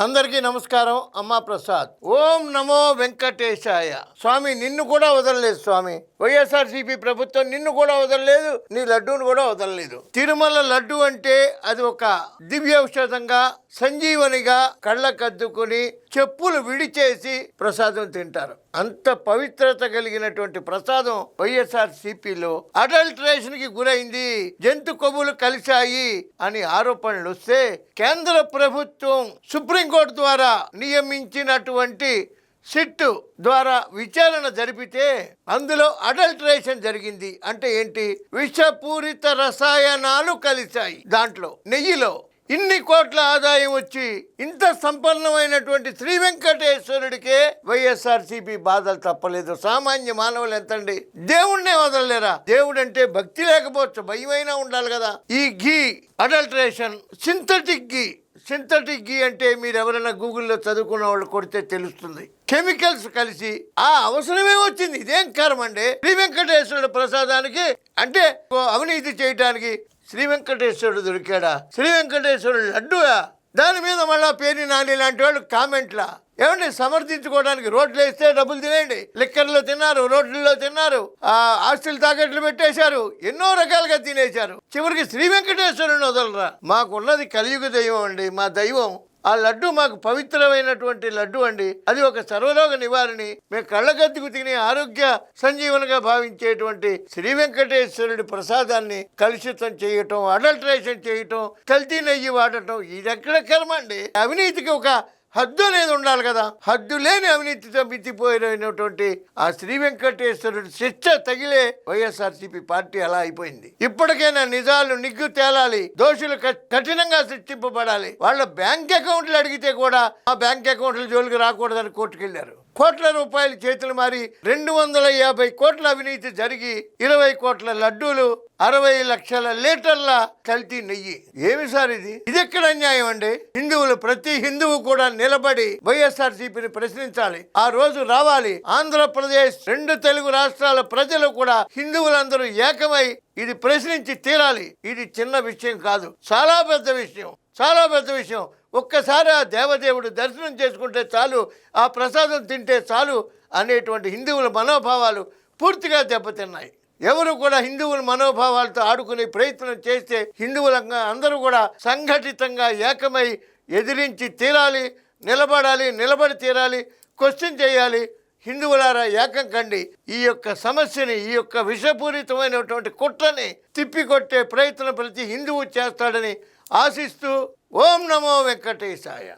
అందరికీ నమస్కారం అమ్మా ప్రసాద్. ఓం నమో వెంకటేశాయ. స్వామి నిన్ను కూడా వదలలేదు స్వామి. వైఎస్ఆర్సీపీ ప్రభుత్వం నిన్ను కూడా వదలలేదు నీ లడ్డూను కూడా వదలలేదు. తిరుమల లడ్డు అంటే అది ఒక దివ్య ఔషధంగా సంజీవనిగా కళ్ళకద్దుకుని చెప్పులు విడిచేసి ప్రసాదం తింటారు. అంత పవిత్రత కలిగినటువంటి ప్రసాదం వైఎస్ఆర్ సిపిలో అడల్ట్రేషన్కి గురైంది. జంతు కొవ్వులు కలిశాయి అని ఆరోపణలు వస్తే కేంద్ర ప్రభుత్వం సుప్రీంకోర్టు ద్వారా నియమించినటువంటి సిట్ ద్వారా విచారణ జరిపితే అందులో అడల్టరేషన్ జరిగింది. అంటే ఏంటి? విషపూరిత రసాయనాలు కలిశాయి దాంట్లో నెయ్యిలో. ఇన్ని కోట్ల ఆదాయం వచ్చి ఇంత సంపన్నమైనటువంటి శ్రీ వెంకటేశ్వరుడికే వైఎస్ఆర్సీపీ బాధలు తప్పలేదు. సామాన్య మానవులు ఎంతండి? దేవుణ్ణే వదలలేరా? దేవుడు అంటే భక్తి లేకపోవచ్చు భయమైనా ఉండాలి కదా. ఈ ghee adulteration synthetic ghee. Synthetic ghee అంటే మీరు ఎవరైనా గూగుల్లో చదువుకున్న వాళ్ళు కొడితే తెలుస్తుంది. కెమికల్స్ కలిసి ఆ అవసరమే వచ్చింది. ఇదేం కారణం అండి శ్రీ వెంకటేశ్వరుడు ప్రసాదానికి అంటే అవినీతి చేయటానికి శ్రీ వెంకటేశ్వరుడు దొరికాడా? శ్రీ వెంకటేశ్వరుడు లడ్డుగా దాని మీద మళ్ళా పేరు నాని లాంటి వాళ్ళు కామెంట్లా. ఏమండి సమర్థించుకోవడానికి రోడ్లు వేస్తే డబ్బులు తినేయండి. లిక్కర్లో తిన్నారు రోడ్లలో తిన్నారు ఆ ఆస్తులు తాకట్లు పెట్టేశారు ఎన్నో రకాలుగా తినేశారు. చివరికి శ్రీ వెంకటేశ్వరుని వదలరా? మాకున్నది కలియుగ దైవం అండి మా దైవం ఆ లడ్డు మాకు పవిత్రమైనటువంటి లడ్డు అండి. అది ఒక సర్వరోగ నివారణి. మేము కళ్ళగద్దుకు తినే ఆరోగ్య సంజీవనగా భావించేటువంటి శ్రీ వెంకటేశ్వరుడి ప్రసాదాన్ని కలుషితం చేయటం అడల్టరేషన్ చేయటం కల్తీ నెయ్యి వాడటం ఇది ఎక్కడ కర్మ అండి? అవినీతికి ఒక హద్దు అనేది ఉండాలి కదా. హద్దు లేని అవినీతితో మితిపోయినటువంటి ఆ శ్రీ వెంకటేశ్వరుడు శిక్ష తగిలే వైఎస్ఆర్సీపీ పార్టీ అలా అయిపోయింది. ఇప్పటికైనా నిజాలు నిగ్గు తేలాలి. దోషులు క- కఠినంగా శిక్షింపబడాలి. వాళ్ళ బ్యాంక్ అకౌంట్లు అడిగితే కూడా ఆ బ్యాంక్ అకౌంట్ల జోలికి రాకూడదని కోర్టుకెళ్ళారు కోట్ల రూపాయలు చేతులు మారి రెండు వందల యాభై కోట్ల అవినీతి జరిగి ఇరవై కోట్ల లడ్డూలు అరవై లక్షల లీటర్ల కల్తీ నెయ్యి. ఏమి సార్ ఇది? ఇది ఎక్కడ అన్యాయం అండి? హిందువులు ప్రతి హిందువు కూడా నిలబడి వైఎస్ఆర్సీపీని ప్రశ్నించాలి. ఆ రోజు రావాలి. ఆంధ్రప్రదేశ్ రెండు తెలుగు రాష్ట్రాల ప్రజలు కూడా హిందువులందరూ ఏకమై ఇది ప్రశ్నించి తీరాలి. ఇది చిన్న విషయం కాదు. చాలా పెద్ద విషయం. చాలా పెద్ద విషయం. ఒక్కసారి ఆ దేవదేవుడు దర్శనం చేసుకుంటే చాలు ఆ ప్రసాదం తింటే చాలు అనేటువంటి హిందువుల మనోభావాలు పూర్తిగా దెబ్బతిన్నాయి. ఎవరు కూడా హిందువుల మనోభావాలతో ఆడుకునే ప్రయత్నం చేస్తే హిందువులంగా అందరూ కూడా సంఘటితంగా ఏకమై ఎదిరించి తీరాలి నిలబడాలి నిలబడి తీరాలి క్వశ్చన్ చేయాలి. హిందువులారా ఏకం కండి. ఈ యొక్క సమస్యని ఈ యొక్క విషపూరితమైనటువంటి కుట్రని తిప్పికొట్టే ప్రయత్నం ప్రతి హిందువు చేస్తాడని ఆశిస్తూ ఓం నమో వెంకటేశాయ.